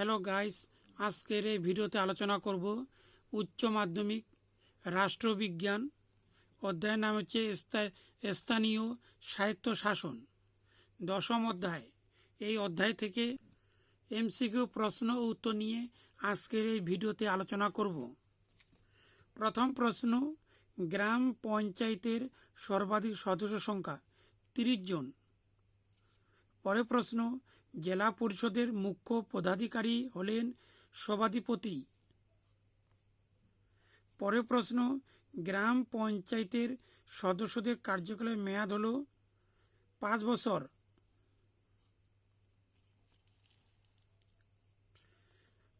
Hello guys আজকের এই ভিডিওতে আলোচনা করব উচ্চ মাধ্যমিক রাষ্ট্রবিজ্ঞান। অধ্যায়ের নাম হচ্ছে স্থানীয় সাহিত্য শাসন। দশম অধ্যায়। এই অধ্যায় থেকে এমসিকিউ প্রশ্ন উত্তর নিয়ে আজকের এই ভিডিওতে আলোচনা করব। প্রথম প্রশ্ন, গ্রাম পঞ্চায়েতের সর্বাধিক সদস্য সংখ্যা তিরিশ জন। পরের প্রশ্ন জেলা পরিষদের মুখ্য পদাধিকারী হলেন সভাধিপতি। পরের প্রশ্ন, গ্রাম পঞ্চায়েতের সদস্যদের কার্যকালের মেয়াদ হল পাঁচ বছর।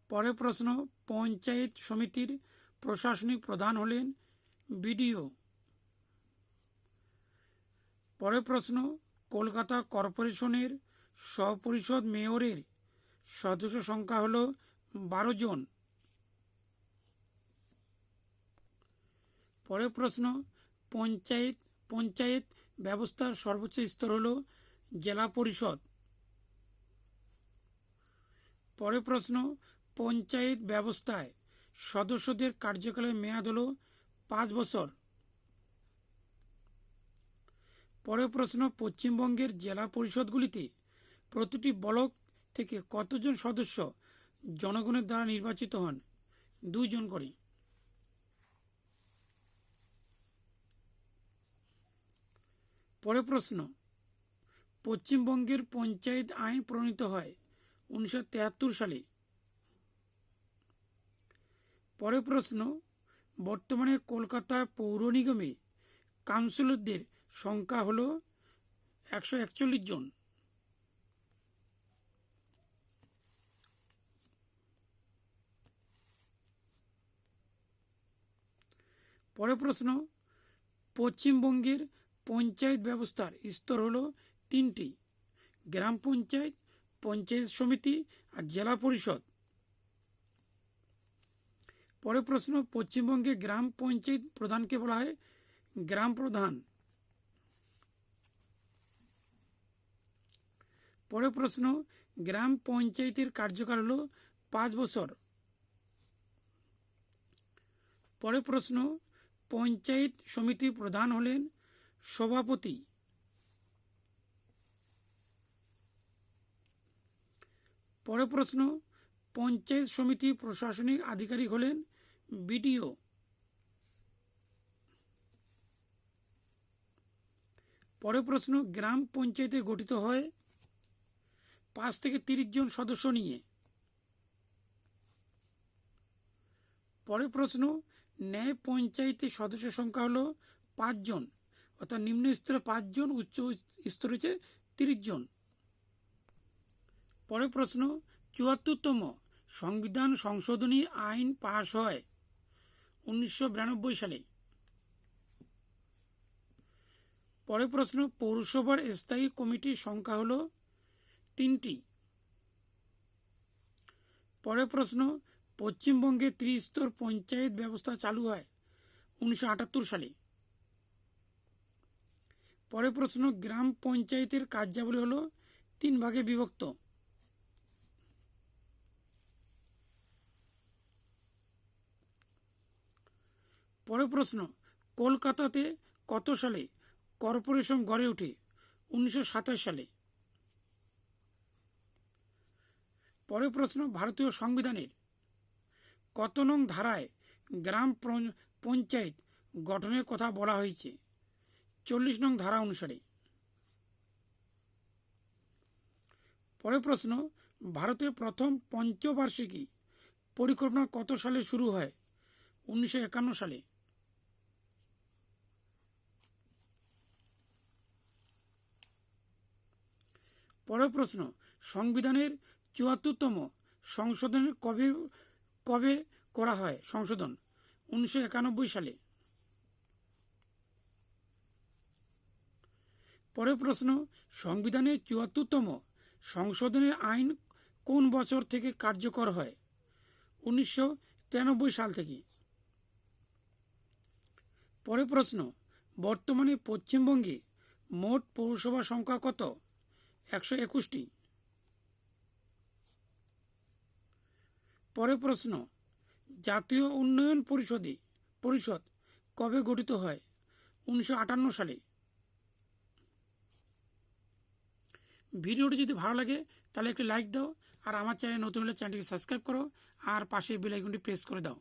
পরের প্রশ্ন, পঞ্চায়েত সমিতির প্রশাসনিক প্রধান হলেন বিডিও। পরের প্রশ্ন, কলকাতা কর্পোরেশনের সপরিষদ মেয়রের সদস্য সংখ্যা হল বারো জন। পরের প্রশ্ন, পঞ্চায়েত পঞ্চায়েত ব্যবস্থার সর্বোচ্চ স্তর হল জেলা পরিষদ। পরের প্রশ্ন, পঞ্চায়েত ব্যবস্থায় সদস্যদের কার্যকালের মেয়াদ হল পাঁচ বছর। পরের প্রশ্ন, পশ্চিমবঙ্গের জেলা পরিষদগুলিতে প্রতিটি ব্লক থেকে কতজন সদস্য জনগণের দ্বারা নির্বাচিত হন? দুইজন করে। পরে প্রশ্ন, পশ্চিমবঙ্গের পঞ্চায়েত আইন প্রণীত হয় উনিশশো সালে। পরে প্রশ্ন, বর্তমানে কলকাতা পৌর নিগমে কাউন্সিলরদের সংখ্যা হল একশো একচল্লিশ জন। পরের প্রশ্ন, পশ্চিমবঙ্গের পঞ্চায়েত ব্যবস্থার স্তর হল তিনটি, গ্রাম পঞ্চায়েত পঞ্চায়েত সমিতি আর জেলা পরিষদ। পরের প্রশ্ন, পশ্চিমবঙ্গে গ্রাম পঞ্চায়েত প্রধানকে বলা হয় গ্রাম প্রধান। পরের প্রশ্ন, গ্রাম পঞ্চায়েতের কার্যকাল হল পাঁচ বছর। পরের প্রশ্ন পঞ্চায়েত সমিতির প্রধান হলেন সভাপতি। পরের প্রশ্ন, পঞ্চায়েত সমিতির প্রশাসনিক আধিকারিক হলেন বিডিও। পরের প্রশ্ন, গ্রাম পঞ্চায়েতে গঠিত হয় পাঁচ থেকে তিরিশ জন সদস্য নিয়ে। পরের প্রশ্ন ন্যায় পঞ্চায়েতের সদস্য সংখ্যা হলো পাঁচজন অর্থাৎ নিম্ন স্তরে পাঁচজন উচ্চ স্তরে হচ্ছে তিরিশ জন। পরের প্রশ্ন, চুয়াত্তরতম সংবিধান সংশোধনী আইন পাশ হয় উনিশশো বিরানব্বই সালে। পরের প্রশ্ন, পৌরসভার স্থায়ী কমিটির সংখ্যা হলো তিনটি। পরের প্রশ্ন পশ্চিমবঙ্গে ত্রিস্তর পঞ্চায়েত ব্যবস্থা চালু হয় উনিশশো আটাত্তর সালে। পরে প্রশ্ন, গ্রাম পঞ্চায়েতের কার্যাবলী হলো তিন ভাগে বিভক্ত। পরে প্রশ্ন, কলকাতাতে কত সালে কর্পোরেশন গড়ে ওঠে? উনিশশো সাতাশ সালে। পরে প্রশ্ন, ভারতীয় সংবিধানের কত নং ধারায় গ্রাম পঞ্চায়েত গঠনের কথা বলা হয়েছে। চল্লিশ নং ধারা অনুসারে। পরের প্রশ্ন, ভারতের প্রথম পঞ্চবার্ষিকী পরিকল্পনা কত সালে শুরু হয়? উনিশশো একান্ন সালে। পরের প্রশ্ন, সংবিধানের চুয়াত্তরতম সংশোধনের কবে কবে করা হয় সংশোধন? উনিশশো একানব্বই সালে। পরের প্রশ্ন, সংবিধানের চুয়াত্তরতম সংশোধনের আইন কোন বছর থেকে কার্যকর হয়? উনিশশো তিরানব্বই সাল থেকে। পরের প্রশ্ন, বর্তমানে পশ্চিমবঙ্গে মোট পৌরসভা সংখ্যা কত? একশো একুশটি। পরের প্রশ্ন, জাতীয় উন্নয়ন পরিষদে, পরিষদ কবে গঠিত হয়? উনিশশো আটান্ন সালে। ভিডিওটি যদি ভালো লাগে, তাহলে একটি লাইক দাও, আর আমার চ্যানেল নতুন হলে চ্যানেলটিকে সাবস্ক্রাইব করো, আর পাশে বেলাইকনটি প্রেস করে দাও।